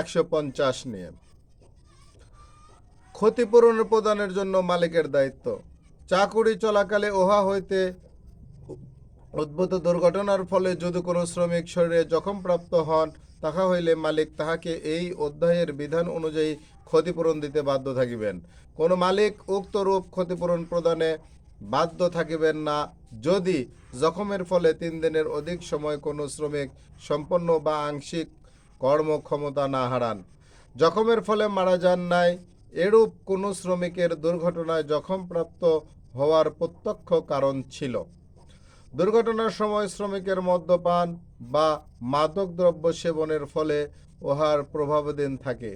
একশো পঞ্চাশ নিয়ে। ক্ষতিপূরণ প্রদানের জন্য মালিকের দায়িত্ব। চাকুরি চলাকালে উহা হইতে উদ্ভূত দুর্ঘটনার ফলে যদি কোনো শ্রমিক শরীরে জখমপ্রাপ্ত হন, তাহা হইলে মালিক তাহাকে এই অধ্যায়ের বিধান অনুযায়ী ক্ষতিপূরণ দিতে বাধ্য থাকিবেন। কোনো মালিক উক্ত রূপ ক্ষতিপূরণ প্রদানে বাধ্য থাকিবেন না। যদি জখমের ফলে তিন দিনের অধিক সময় কোনো শ্রমিক সম্পন্ন বা আংশিক কর্মক্ষমতা না হারান। জখমের ফলে মারা যান নাই। এরূপ কোনো শ্রমিকের দুর্ঘটনায় জখমপ্রাপ্ত হওয়ার প্রত্যক্ষ কারণ ছিল। দুর্ঘটনার সময় শ্রমিকের মদ্যপান বা মাদকদ্রব্য সেবনের ফলে উহার প্রভাবাধীন থাকে।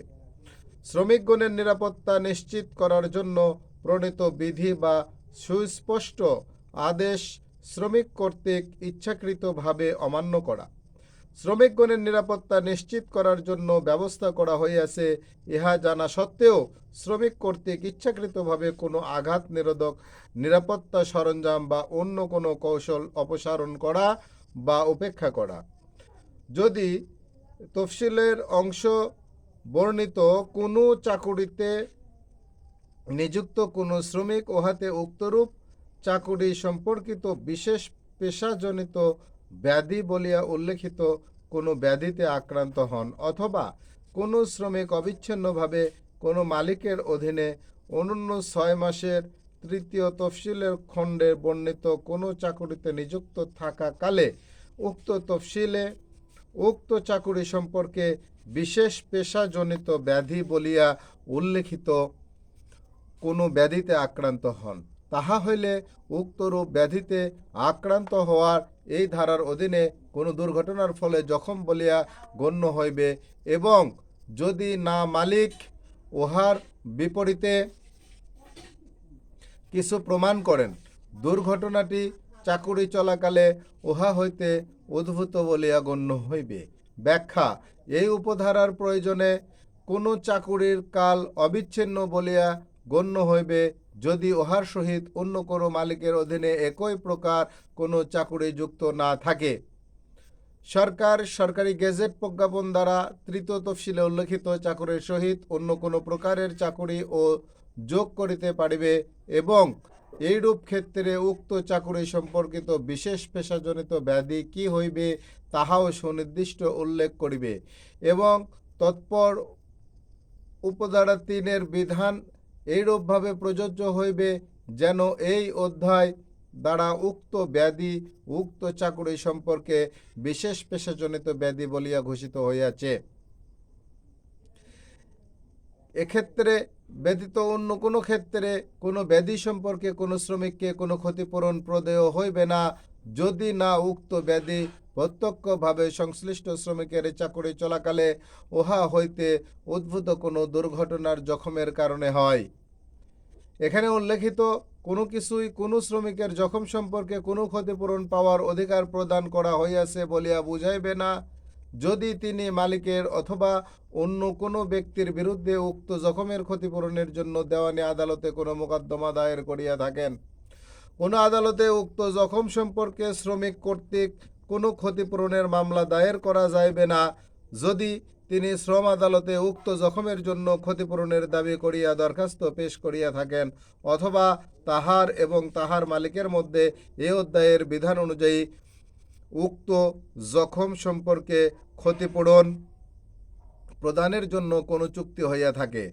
শ্রমিকগণের নিরাপত্তা নিশ্চিত করার জন্য প্রণীত বিধি বা সুস্পষ্ট আদেশ শ্রমিক কর্তৃক ইচ্ছাকৃতভাবে অমান্য করা। শ্রমিকগণের নিরাপত্তা নিশ্চিত করার জন্য ব্যবস্থা করা হইয়াছে। ইহা জানা সত্ত্বেও শ্রমিক কর্তৃক ইচ্ছাকৃতভাবে কোনো আঘাত নিরোধক নিরাপত্তা সরঞ্জাম বা অন্য কোনো কৌশল অপসারণ করা বা উপেক্ষা করা। যদি তফসিলের অংশ বর্ণিত কোনো চাকুরিতে নিযুক্ত কোনো শ্রমিক উহাতে উক্তরূপ চাকুরি সম্পর্কিত বিশেষ পেশাজনিত ব্যাধি বলিয়া উল্লেখিত কোনো ব্যাধিতে আক্রান্ত হন অথবা কোনো শ্রমিক অবিচ্ছিন্নভাবে কোনো মালিকের অধীনে অনন্য ছয় মাসের তৃতীয় তফসিলের খণ্ডে বর্ণিত কোনো চাকুরিতে নিযুক্ত থাকাকালে উক্ত তফসিলে উক্ত চাকুরি সম্পর্কে বিশেষ পেশাজনিত ব্যাধি বলিয়া উল্লেখিত কোনো ব্যাধিতে আক্রান্ত হন। তাহা হইলে উক্তরূপ ব্যাধিতে আক্রান্ত হওয়ার এই ধারার অধীনে কোনো দুর্ঘটনার ফলে জখম বলিয়া গণ্য হইবে এবং যদি না মালিক, উহার বিপরীতে কিছু প্রমাণ করেন। দুর্ঘটনাটি চাকুরি চলাকালে উহা হইতে উদ্ভূত বলিয়া গণ্য হইবে। ব্যাখ্যা, এই উপধারার প্রয়োজনে কোনো চাকুরির কাল অবিচ্ছিন্ন বলিয়া গণ্য হইবে যদি উহার সহিত অন্য কোনো মালিকের অধীনে একই প্রকার কোনো চাকুরি যুক্ত না থাকে। সরকার সরকারি গেজেট প্রজ্ঞাপন দ্বারা তৃতীয় তফসিলে উল্লেখিত চাকুরির সহিত অন্য কোনো প্রকারের চাকুরি ও যোগ করিতে পারিবে এবং এইরূপ ক্ষেত্রে উক্ত চাকুরি সম্পর্কিত বিশেষ পেশাজনিত ব্যাধি কি হইবে তাহাও সুনির্দিষ্ট উল্লেখ করিবে এবং তৎপর উপধারা তিনের বিধান এইরূপভাবে প্রযোজ্য হইবে যেন এই অধ্যায় দ্বারা উক্ত ব্যাধি, উক্ত চাকুরি সম্পর্কে বিশেষ পেশাজনিত ব্যাধি বলিয়া ঘোষিত হইয়াছে। এক্ষেত্রে ব্যতীত অন্য কোনো ক্ষেত্রে কোনো ব্যাধি সম্পর্কে কোনো শ্রমিককে কোনো ক্ষতিপূরণ প্রদেয় হইবে না, যদি না উক্ত ব্যাধি প্রত্যক্ষভাবে সংশ্লিষ্ট শ্রমিকের চাকরি চলাকালে উহা হইতে উদ্ভূত কোনো দুর্ঘটনার জখমের কারণে হয়। এখানে উল্লেখিত কোনো কিছুই কোনো শ্রমিকের জখম সম্পর্কে কোনো ক্ষতিপূরণ পাওয়ার অধিকার প্রদান করা হইয়াছে বলিয়া বুঝাইবে না। যদি তিনি মালিকের অথবা অন্য কোনো ব্যক্তির বিরুদ্ধে উক্ত জখমের ক্ষতিপূরণের জন্য দেওয়ানি আদালতে কোনো মোকদ্দমা দায়ের করিয়া থাকেন। কোনো আদালতে উক্ত জখম সম্পর্কে শ্রমিক কর্তৃক কোনো ক্ষতিপূরণের মামলা দায়ের করা যাইবে না। যদি তিনি শ্রম আদালতে উক্ত জখমের জন্য ক্ষতিপূরণের দাবি করিয়া দরখাস্ত পেশ করিয়া থাকেন, অথবা তাহার এবং তাহার মালিকের মধ্যে এ অধ্যায়ের বিধান অনুযায়ী উক্ত জখম সম্পর্কে ক্ষতিপূরণ প্রদানের জন্য কোনো চুক্তি হইয়া থাকে।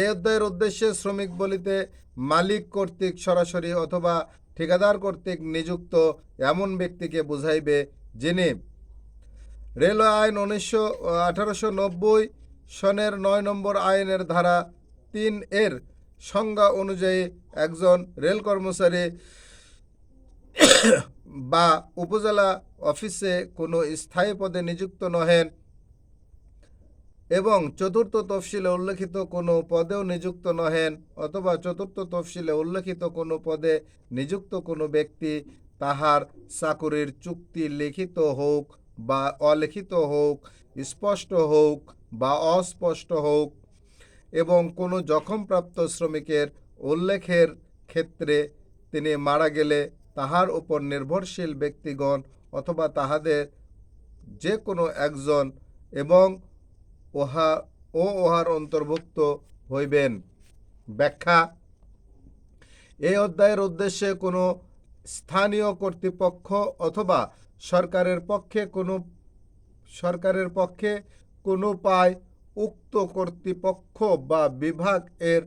এ অধ্যায়ের উদ্দেশ্যে শ্রমিক বলিতে মালিক কর্তৃক সরাসরি অথবা ঠিকাদার কর্তৃক নিযুক্ত এমন ব্যক্তিকে বুঝাইবে যিনি রেলওয়ে আইন উনিশশো আঠারোশো নব্বই সনের নয় নম্বর আইনের ধারা তিন এর সংজ্ঞা অনুযায়ী একজন রেল কর্মচারী বা উপজেলা অফিসে কোনো স্থায়ী পদে নিযুক্ত নহেন এবং চতুর্থ তফসিলে উল্লেখিত কোনো পদেও নিযুক্ত নহেন অথবা চতুর্থ তফসিলে উল্লেখিত কোনো পদে নিযুক্ত কোনো ব্যক্তি তাহার চাকুরির চুক্তি লিখিত হোক বা অলিখিত হোক স্পষ্ট হোক বা অস্পষ্ট হোক এবং কোনো জখমপ্রাপ্ত শ্রমিকের উল্লেখের ক্ষেত্রে তিনি মারা গেলে তাহার উপর নির্ভরশীল ব্যক্তিগণ অথবা তাহাদের যে কোনো একজন এবং উহা, ও উহার অন্তর্ভুক্ত হইবেন। ব্যাখ্যা, এই অধ্যায়ের উদ্দেশ্যে কোনো স্থানীয় কর্তৃপক্ষ অথবা সরকারের পক্ষে কোনো, সরকারের পক্ষে কোনো পায় উক্ত কর্তৃপক্ষ বা বিভাগ এর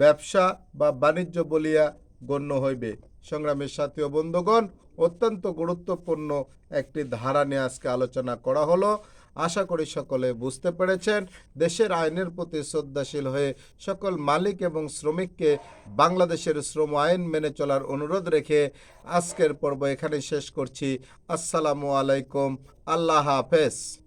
ব্যবসা বা বাণিজ্য বলিয়া গণ্য হইবে। সংগ্রামের সাথী ও বন্ধুগণ, অত্যন্ত গুরুত্বপূর্ণ একটি ধারা নিয়ে আজকে আলোচনা করা হলো। আশা করি সকলে বুঝতে পেরেছেন। দেশের আইনের প্রতি শ্রদ্ধাশীল হয়ে সকল মালিক এবং শ্রমিককে বাংলাদেশের শ্রম আইন মেনে চলার অনুরোধ রেখে আজকের পর্ব এখানে শেষ করছি। আসসালামু আলাইকুম। আল্লাহ হাফেজ।